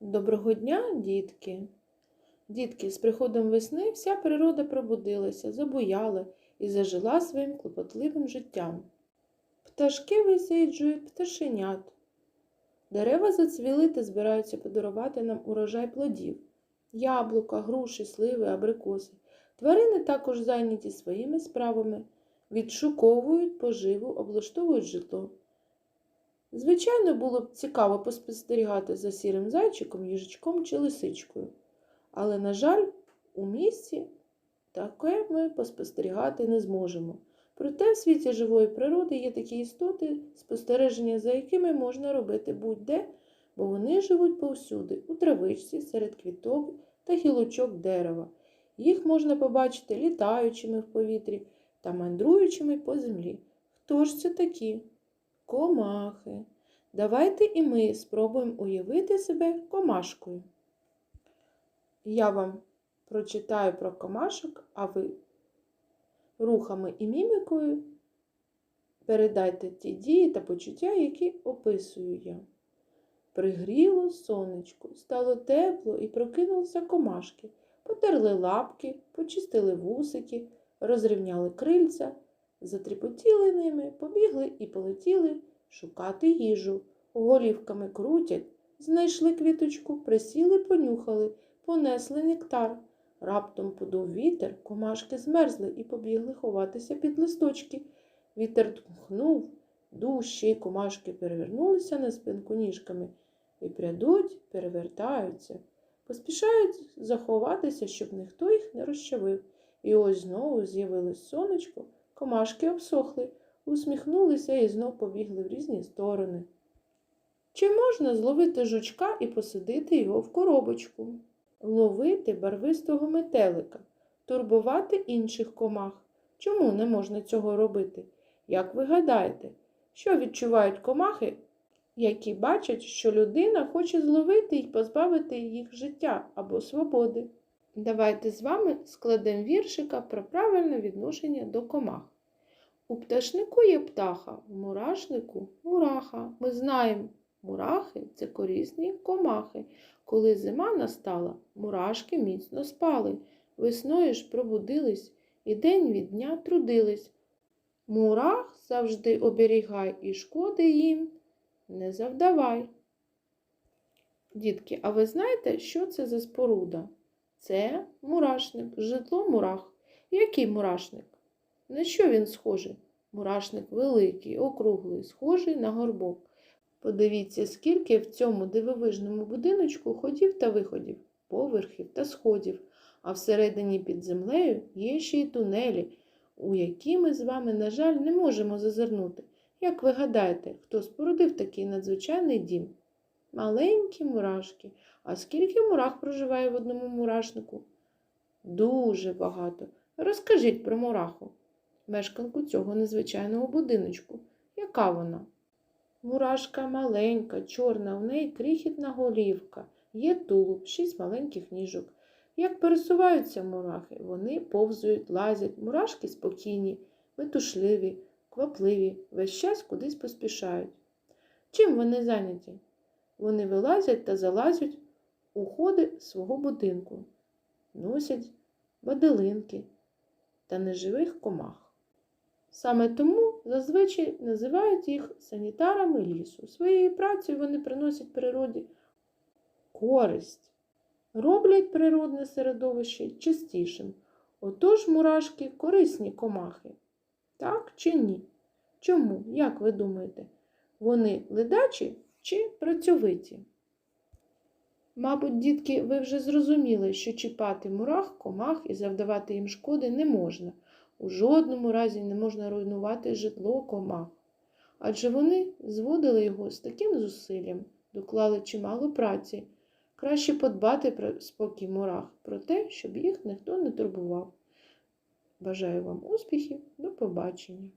Доброго дня, дітки! Дітки, з приходом весни вся природа пробудилася, забуяла і зажила своїм клопотливим життям. Пташки висиджують пташенят. Дерева зацвіли та збираються подарувати нам урожай плодів. Яблука, груші, сливи, абрикоси. Тварини також зайняті своїми справами, відшуковують поживу, облаштовують житло. Звичайно, було б цікаво поспостерігати за сірим зайчиком, їжачком чи лисичкою. Але, на жаль, у місті таке ми поспостерігати не зможемо. Проте в світі живої природи є такі істоти, спостереження за якими можна робити будь-де, бо вони живуть повсюди, у травичці, серед квіток та гілочок дерева. Їх можна побачити літаючими в повітрі та мандруючими по землі. Хто ж це такі? Комахи. Давайте і ми спробуємо уявити себе комашкою. Я вам прочитаю про комашок, а ви рухами і мімікою передайте ті дії та почуття, які описую я. Пригріло сонечко, стало тепло і прокинулися комашки, потерли лапки, почистили вусики, розрівняли крильця, затріпотіли ними, побігли і полетіли шукати їжу. Голівками крутять, знайшли квіточку, присіли, понюхали, понесли нектар. Раптом подув вітер, комашки змерзли і побігли ховатися під листочки. Вітер дмухнув, дужче комашки перевернулися на спинку ніжками і прядуть, перевертаються, поспішають заховатися, щоб ніхто їх не розчавив. І ось знову з'явилось сонечко, комашки обсохли, усміхнулися і знов побігли в різні сторони. Чи можна зловити жучка і посадити його в коробочку? ловити барвистого метелика, турбувати інших комах. Чому не можна цього робити? Як ви гадаєте, що відчувають комахи, які бачать, що людина хоче зловити і позбавити їх життя або свободи? Давайте з вами складемо віршика про правильне відношення до комах. У пташнику є птаха, в мурашнику мураха. Ми знаємо, мурахи це корисні комахи. Коли зима настала, мурашки міцно спали, весною ж пробудились і день від дня трудились. Мурах завжди оберігай і шкоди їм не завдавай. Дітки, а ви знаєте, що це за споруда? Це мурашник, житло мурах. Який мурашник? На що він схожий? Мурашник великий, округлий, схожий на горбок. Подивіться, скільки в цьому дивовижному будиночку ходів та виходів, поверхів та сходів, а всередині під землею є ще й тунелі, у які ми з вами, на жаль, не можемо зазирнути. Як ви гадаєте, хто спорудив такий надзвичайний дім? Маленькі мурашки. А скільки мурах проживає в одному мурашнику? Дуже багато. Розкажіть про мураху, мешканку цього незвичайного будиночку. Яка вона? Мурашка маленька, чорна, в неї крихітна голівка, є тулуб, шість маленьких ніжок. Як пересуваються мурахи, вони повзують, лазять, мурашки спокійні, метушливі, квапливі, весь час кудись поспішають. Чим вони зайняті? Вони вилазять та залазять у ходи свого будинку, носять баделинки та неживих комах. Саме тому зазвичай називають їх санітарами лісу. Своєю працею вони приносять природі користь, роблять природне середовище чистішим. Отож мурашки корисні комахи. Так чи ні? Чому, як ви думаєте, вони ледачі чи працьовиті? Мабуть, дітки, ви вже зрозуміли, що чіпати мурах, комах і завдавати їм шкоди не можна. У жодному разі не можна руйнувати житло комах, адже вони зводили його з таким зусиллям, доклали чимало праці. Краще подбати про спокій мурах, про те, щоб їх ніхто не турбував. Бажаю вам успіхів, до побачення!